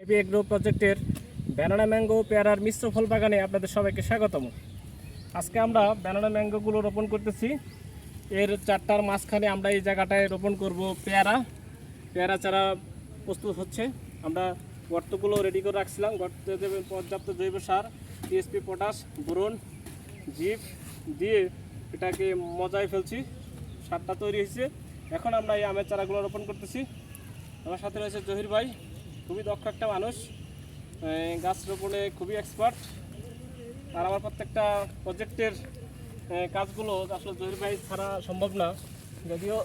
AB agro প্রজেক্টের banana mango পেয়ারার মিশ্র ফল বাগানে আপনাদের সবাইকে স্বাগতম। আজকে আমরা ব্যানানা ম্যাঙ্গোগুলো রোপণ করতেছি। এর চারটার মাঝখানে আমরা এই জায়গাটায় রোপণ করব পেয়ারা। পেয়ারা চারা প্রস্তুত হচ্ছে। আমরা গর্তগুলো রেডি করে রাখছিলাম। গর্তে পর্যাপ্ত জৈব সার টিএসপি পটাশ বোরন, জিপ দিয়ে এটাকে মজায় ফেলছি। সারটা তৈরি হয়েছে। এখন আমরা এই আমের চারাগুলো রোপণ করতেছি। আমার সাথে রয়েছে জহির ভাই। খুবই দক্ষ একটা মানুষ। গাছ রোপণে খুবই এক্সপার্ট আর আমার প্রত্যেকটা প্রজেক্টের কাজগুলো আসলে জহির ভাই ছাড়া সম্ভব না। যদিও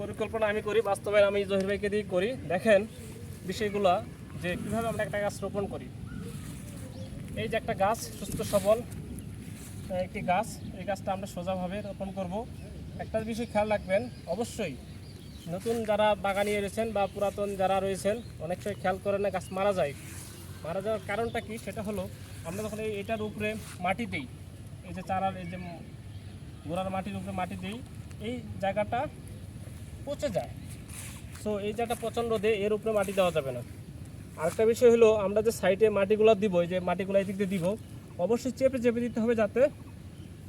পরিকল্পনা আমি করি, বাস্তবায়ন আমি জহির ভাইকে দিয়ে করি। দেখেন বিষয়গুলো যে কীভাবে আমরা একটা গাছ রোপণ করি। এই যে একটা গাছ, সুস্থ সবল একটি গাছ, এই গাছটা আমরা সোজাভাবে রোপণ করব। একটা বিষয় খেয়াল রাখবেন, অবশ্যই নতুন যারা বাগানিয়ে রয়েছেন বা পুরাতন যারা রয়েছেন অনেক সময় খেয়াল করে না গাছ মারা যায়। মারা যাওয়ার কারণটা কি? সেটা হলো, আমরা যখন এটার উপরে মাটি দিই, এই যে চারার, এই যে গোড়ার মাটির উপরে মাটি দিই, এই জায়গাটা পচে যায়। সো এই জায়গাটা প্রচণ্ড দিয়ে এর উপরে মাটি দেওয়া যাবে না। আরেকটা বিষয় হলো, আমরা যে সাইডে মাটিগুলো দিব, এই যে মাটিগুলো এই দিক দিয়ে দিব, অবশ্যই চেপে চেপে দিতে হবে যাতে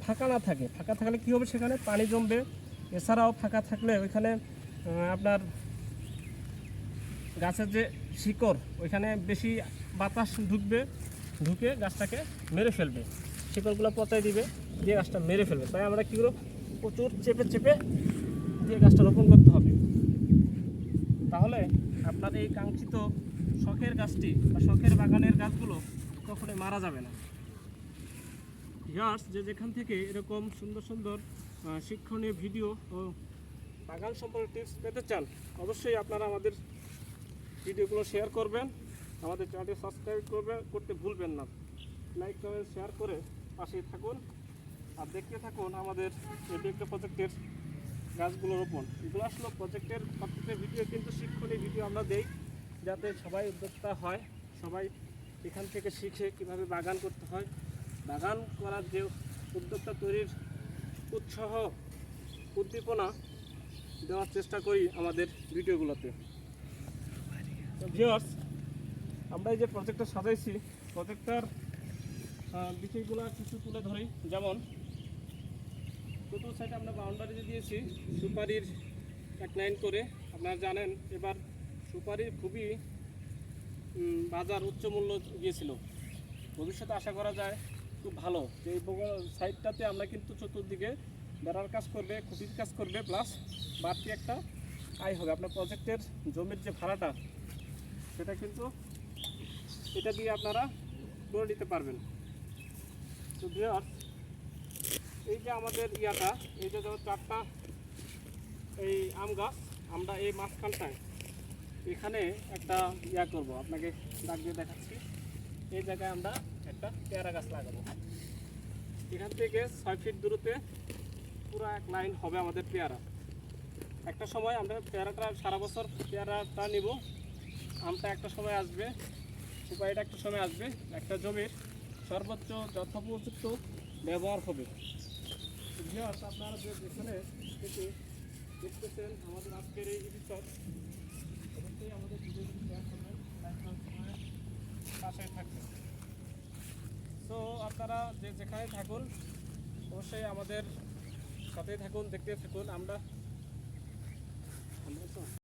ফাঁকা না থাকে। ফাঁকা থাকলে কী হবে সেখানে? পানি জমবে। এছাড়াও ফাঁকা থাকলে ওইখানে আপনার গাছের যে শিকড়, ওইখানে বেশি বাতাস ঢুকবে, ঢুকে গাছটাকে মেরে ফেলবে। শিকড়গুলো পচাই দিবে, দিয়ে গাছটা মেরে ফেলবে। তাই আমরা কী করব? প্রচুর চেপে চেপে দিয়ে গাছটা রোপণ করতে হবে। তাহলে আপনার এই কাঙ্ক্ষিত শখের গাছটি বা শখের বাগানের গাছগুলো কখনোই মারা যাবে না। ভিউয়ার্স যে যেখান থেকে এরকম সুন্দর সুন্দর শিক্ষণীয় ভিডিও ও বাগান সম্পর্কে টিপস পেতে চান, অবশ্যই আপনারা আমাদের ভিডিওগুলো শেয়ার করবেন, আমাদের চ্যানেলটি সাবস্ক্রাইব করবে, করতে ভুলবেন না। লাইক কমেন্ট শেয়ার করে পাশে থাকুন। আর দেখতে থাকুন আমাদের একটা প্রজেক্টের গাছগুলো রোপণ এগুলো আসলে প্রজেক্টের প্রত্যেকটা ভিডিও কিন্তু শিক্ষণীয় ভিডিও আমরা দেই, যাতে সবাই উদ্যোক্তা হয়, সবাই এখান থেকে শিখে কীভাবে বাগান করতে হয়। বাগান করার যে উদ্যোক্তা তৈরির উৎসাহ, উদ্দীপনা দেওয়ার চেষ্টা করি আমাদের ভিডিওগুলোতে। ভিউয়ার্স আমরা এই যে প্রজেক্টটা সাজাইছি প্রজেক্টটার বিষয়গুলো কিছু তুলে ধরি। যেমন, প্রথম সাইডে আমরা বাউন্ডারি দিয়েছি, সুপারির এক লাইন করে, আপনারা জানেন, এবার সুপারির খুবই বাজার উচ্চ মূল্য গিয়েছিল। ভবিষ্যতে আশা করা যায়, খুব ভালো। যে এই সাইডটাতে আমরা কিন্তু চতুর্দিকে বেড়ার কাজ করবে, খুঁটির কাজ করবে প্লাস বাড়তি একটা আয় হবে। আপনার প্রজেক্টের জমির যে ভাড়াটা, সেটা কিন্তু এটা দিয়ে আপনারা করে নিতে পারবেন। তো এই যে আমাদের ইয়াটা, এই যে ধরো চারটা এই আম গাছ, আমরা এই মাঝখানটায় এখানে একটা ইয়া করব, আপনাকে দাগ দিয়ে দেখাচ্ছি। এই জায়গায় আমরা একটা পেয়ারা গাছ লাগাবো। এখান থেকে ছয় ফিট দূরত্বে পুরো এক লাইন হবে আমাদের পেয়ারা। একটা সময় আমরা পেয়ারাটা সারা বছর পেয়ারাটা নিব। আমটা একটা সময় আসবে সুপারিটা একটা সময় আসবে। একটা জমির সর্বোচ্চ যথোপযুক্ত ব্যবহার হবে। আপনারা যে যেখানে দেখতেছেন আমাদের আজকের এই অবশ্যই আমাদের পাশে তো আপনারা যে যেখানে থাকুন, অবশ্যই আমাদের সাথেই থাকুন দেখতে থাকুন আমরা আমরা তো